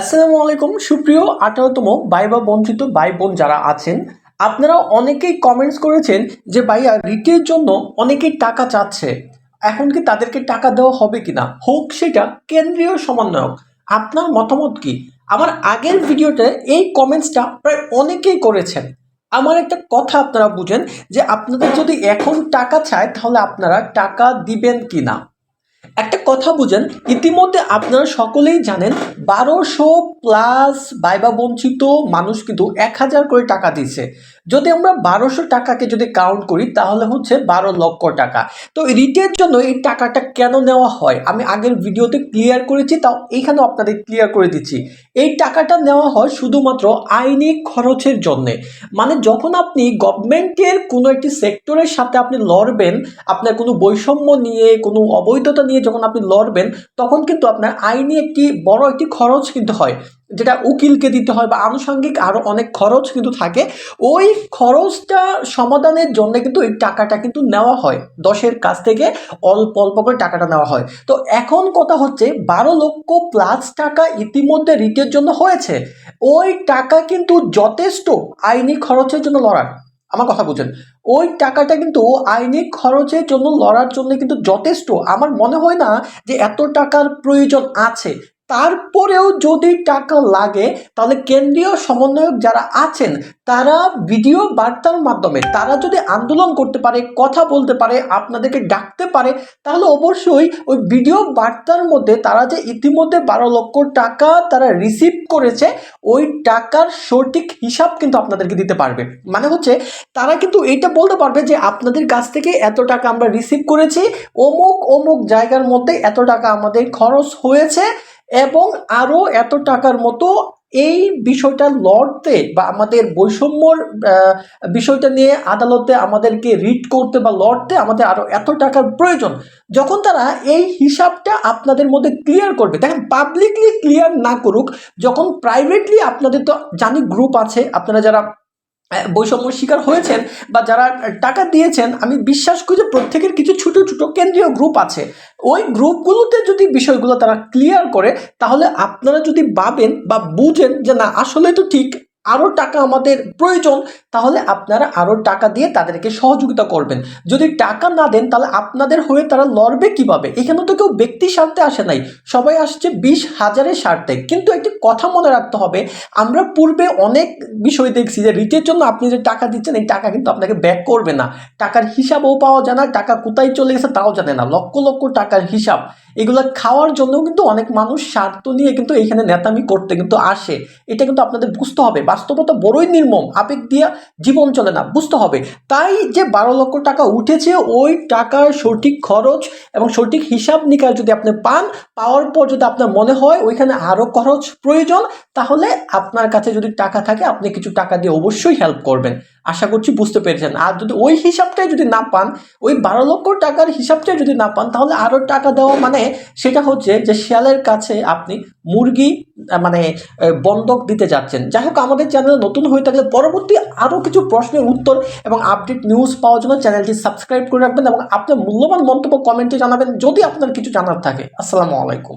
আসসালামু আলাইকুম, সুপ্রিয় আঠারোতম ভাই বা বঞ্চিত ভাই বোন যারা আছেন, আপনারা অনেকেই কমেন্টস করেছেন যে ভাইয়া রিটের জন্য অনেকেই টাকা চাচ্ছে। এখন কি তাদেরকে টাকা দেওয়া হবে কিনা? হোক সেটা কেন্দ্রীয় সমন্বয়ক, আপনার মতামত কি? আমার আগের ভিডিওতে এই কমেন্টসটা প্রায় অনেকেই করেছেন। আমার একটা কথা আপনারা বুঝেন যে আপনাদের যদি এখন টাকা চায় তাহলে আপনারা টাকা দিবেন কিনা? একটা কথা বুঝেন, ইতিমধ্যে আপনারা সকলেই জানেন, বারোশো প্লাস বাইবা বঞ্চিত মানুষ কিন্তু এক হাজার করে টাকা দিচ্ছে যদি আমরা বারোশো টাকাকে যদি কাউন্ট করি, তাহলে হচ্ছে বারো লক্ষ টাকা। তো রিটের জন্য এই টাকাটা কেন নেওয়া হয়? আমি আগের ভিডিওতে ক্লিয়ার করেছি, তাও এইখানেও আপনাদের ক্লিয়ার করে দিচ্ছি। এই টাকাটা নেওয়া হয় শুধুমাত্র আইনি খরচের জন্যে। মানে যখন আপনি গভর্নমেন্টের কোনো একটি সেক্টরের সাথে আপনি লড়বেন, আপনার কোনো বৈষম্য নিয়ে, কোনো অবৈধতা নিয়ে যখন আপনি লড়বেন, তখন কিন্তু আপনার আইনি একটি বড় একটি খরচ কিন্তু হয়। যেটা উকিলকে দিতে হয় বা আনুষঙ্গিক আরও অনেক খরচ কিন্তু থাকে, ওই খরচটা সমাধানের জন্য কিন্তু এই টাকাটা কিন্তু নেওয়া হয়। দশের কাছ থেকে অল্প অল্প করে টাকাটা নেওয়া হয়। তো এখন কথা হচ্ছে বারো লক্ষ প্লাস টাকা ইতিমধ্যে রিটের জন্য হয়েছে। ওই টাকা কিন্তু যথেষ্ট আইনি খরচের জন্য লড়ার। আমার কথা বুঝেন। ওই টাকাটা কিন্তু আইনি খরচের জন্য লড়ার জন্য কিন্তু যথেষ্ট। আমার মনে হয় না যে এত টাকার প্রয়োজন আছে। তারপরেও যদি টাকা লাগে, তাহলে কেন্দ্রীয় সমন্বয়ক যারা আছেন, তারা ভিডিও বার্তার মাধ্যমে, তারা যদি আন্দোলন করতে পারে, কথা বলতে পারে, আপনাদেরকে ডাকতে পারে, তাহলে অবশ্যই ওই ভিডিও বার্তার মধ্যে তারা যে ইতিমধ্যে বারো লক্ষ টাকা তারা রিসিভ করেছে, ওই টাকার সঠিক হিসাব কিন্তু আপনাদেরকে দিতে পারবে। মানে হচ্ছে, তারা কিন্তু এইটা বলতে পারবে যে আপনাদের কাছ থেকে এত টাকা আমরা রিসিভ করেছি, অমুক অমুক জায়গার মধ্যে এত টাকা আমাদের খরচ হয়েছে এবং আরও এত টাকার মতো এই বিষয়টা লড়তে বা আমাদের বৈষম্যর বিষয়টা নিয়ে আদালতে আমাদেরকে রিট করতে বা লড়তে আমাদের আরও এত টাকার প্রয়োজন, যখন তারা এই হিসাবটা আপনাদের মধ্যে ক্লিয়ার করবে। দেখেন পাবলিকলি ক্লিয়ার না করুক, যখন প্রাইভেটলি আপনাদের তো জানি গ্রুপ আছে, আপনারা যারা আহ, বৈষম্য শিকার হয়েছেন বা যারা টাকা দিয়েছেন আমি বিশ্বাস করি যে প্রত্যেকের কিছু ছোটো ছোটো কেন্দ্রীয় গ্রুপ আছে। ওই গ্রুপগুলোতে যদি বিষয়গুলো তারা ক্লিয়ার করে তাহলে আপনারা যদি ভাবেন বা বুঝেন যে না আসলে তো ঠিক আরও টাকা আমাদের প্রয়োজন, তাহলে আপনারা আরও টাকা দিয়ে তাদেরকে সহযোগিতা করবেন। যদি টাকা না দেন, তাহলে আপনাদের হয়ে তারা লড়বে কীভাবে? এখানে তো কেউ ব্যক্তি স্বার্থে আসে নাই। সবাই আসছে বিশ হাজারের স্বার্থে। কিন্তু একটি কথা মনে রাখতে হবে, আমরা পূর্বে অনেক বিষয় দেখছি যে রিটের জন্য আপনি যে টাকা দিচ্ছেন, এই টাকা কিন্তু আপনাকে ব্যাক করবে না। টাকার হিসাবও পাওয়া যায় না, টাকা কোথায় চলে গেছে তাও জানে না। লক্ষ লক্ষ টাকার হিসাব। এগুলো খাওয়ার জন্যও কিন্তু অনেক মানুষ স্বার্থ নিয়ে কিন্তু এখানে নেতামি করতে কিন্তু আসে। এটা কিন্তু আপনাদের বুঝতে হবে। বাস্তবতা বড়ই নির্মম। আবেগ দিয়ে জীবন চলে না, বুঝতে হবে। তাই যে বারো লক্ষ টাকা উঠেছে, ওই টাকার সঠিক খরচ এবং সঠিক হিসাব নিকাশ যদি আপনি পান, পাওয়ার পর যদি আপনার মনে হয় ওইখানে আরও খরচ প্রয়োজন, তাহলে আপনার কাছে যদি টাকা থাকে, আপনি কিছু টাকা দিয়ে অবশ্যই হেল্প করবেন। আশা করছি বুঝতে পেরেছেন। আর যদি ওই হিসাবটাই যদি না পান, ওই বারো লক্ষ টাকার হিসাবটাই যদি না পান, তাহলে আরও টাকা দেওয়া মানে সেটা হচ্ছে যে শেয়ালের কাছে আপনি মুরগি মানে বন্ধক দিতে যাচ্ছেন। যাই হোক, আমাদের চ্যানেল নতুন হয়ে থাকলে পরবর্তী আরও কিছু প্রশ্নের উত্তর এবং আপডেট নিউজ পাওয়ার জন্য চ্যানেলটি সাবস্ক্রাইব করে রাখবেন এবং আপনার মূল্যবান মন্তব্য কমেন্টে জানাবেন যদি আপনার কিছু জানার থাকে। আসসালামু আলাইকুম।